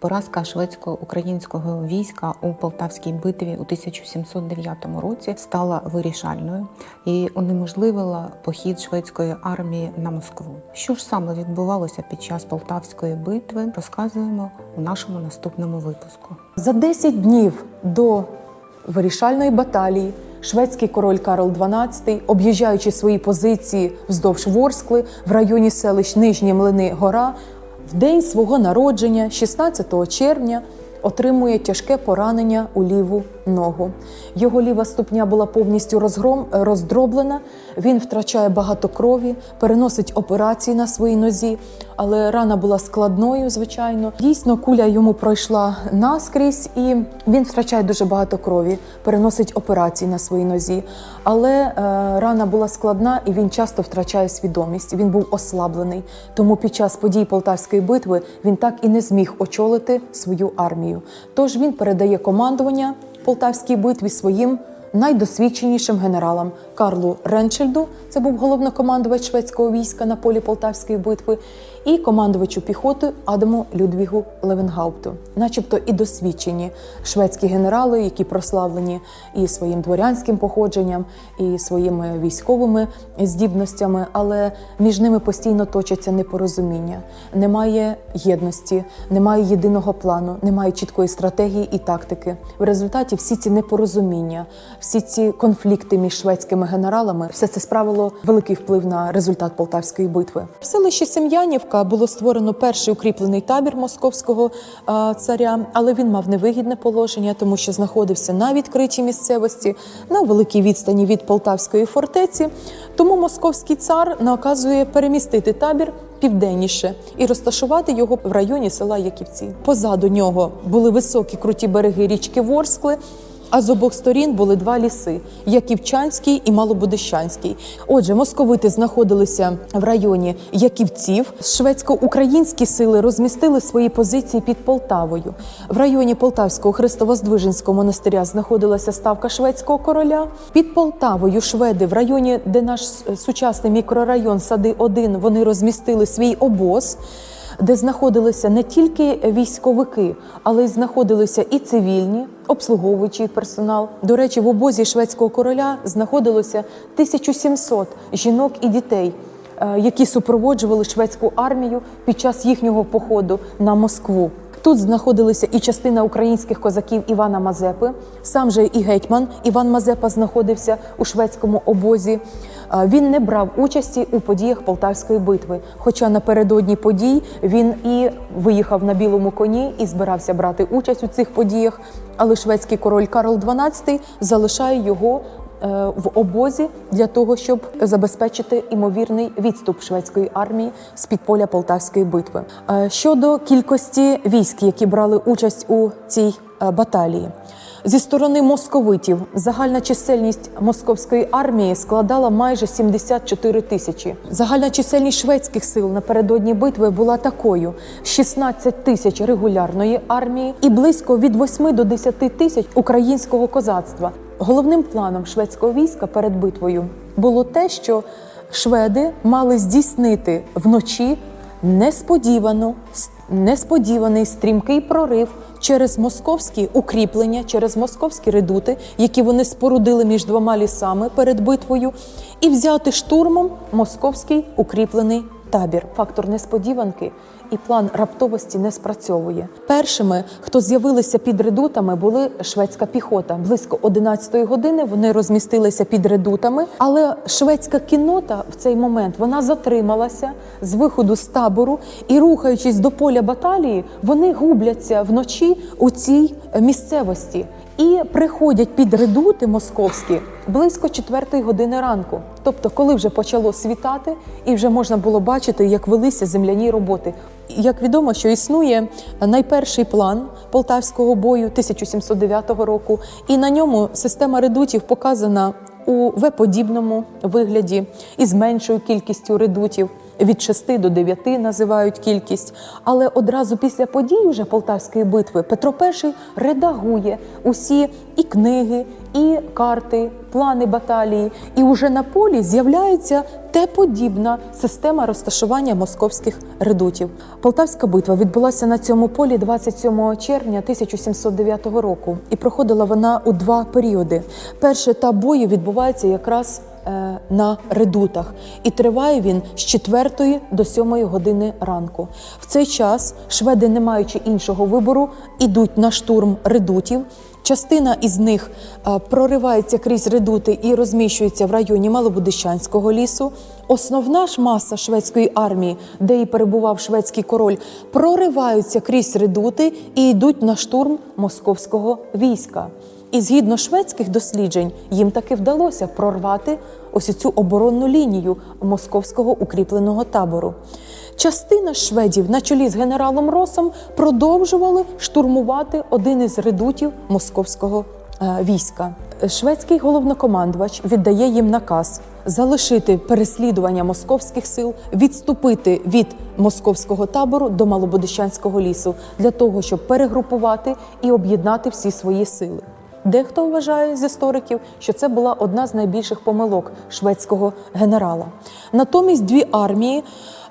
Поразка шведсько-українського війська у Полтавській битві у 1709 році стала вирішальною і унеможливила похід шведської армії на Москву. Що ж саме відбувалося під час Полтавської битви, розказуємо у нашому наступному випуску. За 10 днів до вирішальної баталії шведський король Карл XII, об'їжджаючи свої позиції вздовж Ворскли в районі селищ Нижні Млини Гора, в день свого народження, 16 червня, отримує тяжке поранення у ліву ногу. Його ліва ступня була повністю розгром, роздроблена. Він втрачає багато крові, переносить операції на своїй нозі, але рана була складною, звичайно. Дійсно, куля йому пройшла наскрізь, і він втрачає дуже багато крові, переносить операції на своїй нозі. Але е, рана була складна, і він часто втрачає свідомість. Він був ослаблений. Тому під час подій Полтавської битви він так і не зміг очолити свою армію. Тож він передає командування Полтавській битві своїм найдосвідченішим генералам Карлу Ренчельду, це був головнокомандувач шведського війська на полі Полтавської битви, і командувачу піхоти Адаму Людвігу Левенгаупту, начебто і досвідчені шведські генерали, які прославлені і своїм дворянським походженням, і своїми військовими здібностями, але між ними постійно точаться непорозуміння. Немає єдності, немає єдиного плану, немає чіткої стратегії і тактики. В результаті всі ці непорозуміння, всі ці конфлікти між шведськими генералами, все це справило великий вплив на результат Полтавської битви. В селищі Сем'янівка було створено перший укріплений табір московського царя, але він мав невигідне положення, тому що знаходився на відкритій місцевості на великій відстані від Полтавської фортеці. Тому московський цар наказує перемістити табір південніше і розташувати його в районі села Яківці. Позаду нього були високі круті береги річки Ворскли. А з обох сторін були два ліси: Яківчанський і Малобудищанський. Отже, московити знаходилися в районі Яківців. Шведсько-українські сили розмістили свої позиції під Полтавою. В районі Полтавського Христовоздвиженського монастиря знаходилася ставка шведського короля. Під Полтавою шведи в районі, де наш сучасний мікрорайон Сади 1 вони розмістили свій обоз де знаходилися не тільки військовики, але й знаходилися і цивільні, обслуговуючий персонал. До речі, в обозі шведського короля знаходилося 1700 жінок і дітей, е, які супроводжували шведську армію під час їхнього походу на Москву. Тут знаходилися і частина українських козаків Івана Мазепи. Сам же і гетьман Іван Мазепа знаходився у шведському обозі. Е, Він не брав участі у подіях Полтавської битви. Хоча напередодні подій він і виїхав на білому коні і збирався брати участь у цих подіях. Але шведський король Карл XII залишає його в обозі для того, щоб забезпечити імовірний відступ шведської армії з під поля Полтавської битви. Е, Щодо кількості військ, які брали участь у цій е, баталії. Зі сторони московитів загальна чисельність московської армії складала майже 74 тисячі. Загальна чисельність шведських сил напередодні битви була такою: 16 тисяч регулярної армії і близько від 8 до 10 тисяч українського козацтва. Головним планом шведського війська перед битвою було те, що шведи мали здійснити вночі несподівано несподіваний стрімкий прорив через московські укріплення, через московські редути, які вони спорудили між двома лісами перед битвою, і взяти штурмом московський укріплений табір. Фактор несподіванки і план раптовості не спрацьовує. Першими, хто з'явилися під редутами, були шведська піхота. Близько 11-ї години вони розмістилися під редутами, але шведська кіннота в цей момент вона затрималася з виходу з табору і, рухаючись до поля баталії, вони губляться вночі у цій місцевості. І приходять під редути московські близько четвертої години ранку. Тобто, коли вже почало світати, і вже можна було бачити, як велися земляні роботи. Як відомо, що існує найперший план полтавського бою 1709 року, і на ньому система редутів показана у В-подібному вигляді із меншою кількістю редутів. Від 6 до 9 називають кількість. Але одразу після подій уже Полтавської битви Петро І редагує усі і книги, і карти, плани баталії. І уже на полі з'являється Т-подібна система розташування московських редутів. Полтавська битва відбулася на цьому полі 27 червня 1709 року, і проходила вона у два періоди. Перший етап бою відбувається якраз на редутах, і триває він з 4 до 7 години ранку. В цей час шведи, не маючи іншого вибору, ідуть на штурм редутів. Частина із них е, проривається крізь редути і розміщується в районі Малобудищанського лісу. Основна ж маса шведської армії, де і перебував шведський король, прориваються крізь редути і йдуть на штурм московського війська. І згідно шведських досліджень, їм таки вдалося прорвати ось цю оборонну лінію московського укріпленого табору. Частина шведів на чолі з генералом Росом продовжували штурмувати один із редутів московського е, війська. Шведський головнокомандувач віддає їм наказ залишити переслідування московських сил, відступити від московського табору до Малободищанського лісу для того, щоб перегрупувати і об'єднати всі свої сили. Дехто вважає з істориків, що це була одна з найбільших помилок шведського генерала. Натомість дві армії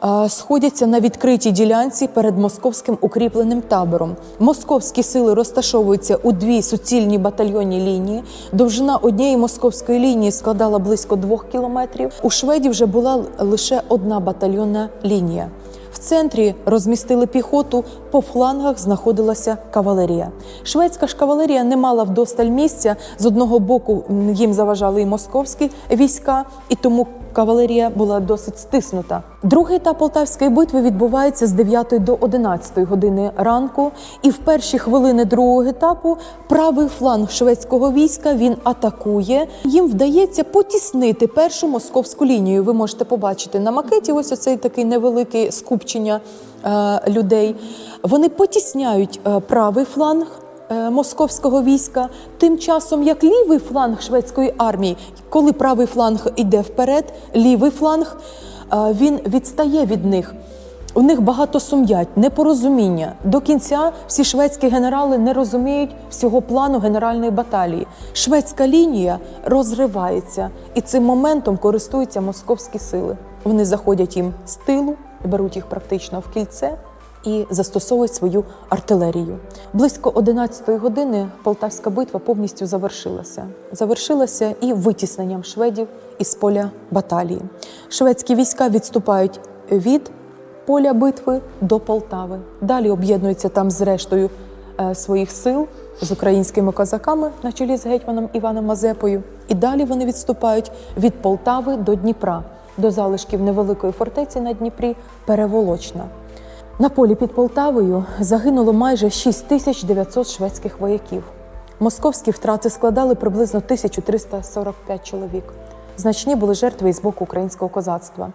е, сходяться на відкритій ділянці перед московським укріпленим табором. Московські сили розташовуються у дві суцільні батальйонні лінії. Довжина однієї московської лінії складала близько двох кілометрів. У шведів вже була лише одна батальйонна лінія. В центрі розмістили піхоту, по флангах знаходилася кавалерія. Шведська ж кавалерія не мала вдосталь місця. З одного боку їм заважали і московські війська, і тому кавалерія була досить стиснута. Другий етап Полтавської битви відбувається з 9 до 11 години ранку, і в перші хвилини другого етапу правий фланг шведського війська він атакує. Їм вдається потіснити першу московську лінію. Ви можете побачити на макеті. Ось оцей такий невеликий скупчення е, людей. Вони потісняють е, правий фланг московського війська, тим часом як лівий фланг шведської армії, коли правий фланг іде вперед, лівий фланг е, він відстає від них. У них багато сум'ять, непорозуміння. До кінця всі шведські генерали не розуміють всього плану генеральної баталії. Шведська лінія розривається, і цим моментом користуються московські сили. Вони заходять їм з тилу, беруть їх практично в кільце і застосовують свою артилерію. Близько 11-ї години Полтавська битва повністю завершилася. Завершилася і витісненням шведів із поля баталії. Шведські війська відступають від поля битви до Полтави. Далі об'єднуються там з рештою е, своїх сил з українськими козаками на чолі з гетьманом Іваном Мазепою. І далі вони відступають від Полтави до Дніпра, до залишків невеликої фортеці на Дніпрі Переволочна. На полі під Полтавою загинуло майже 6900 шведських вояків. Московські втрати складали приблизно 1345 чоловік. Значні були жертви і з боку українського козацтва.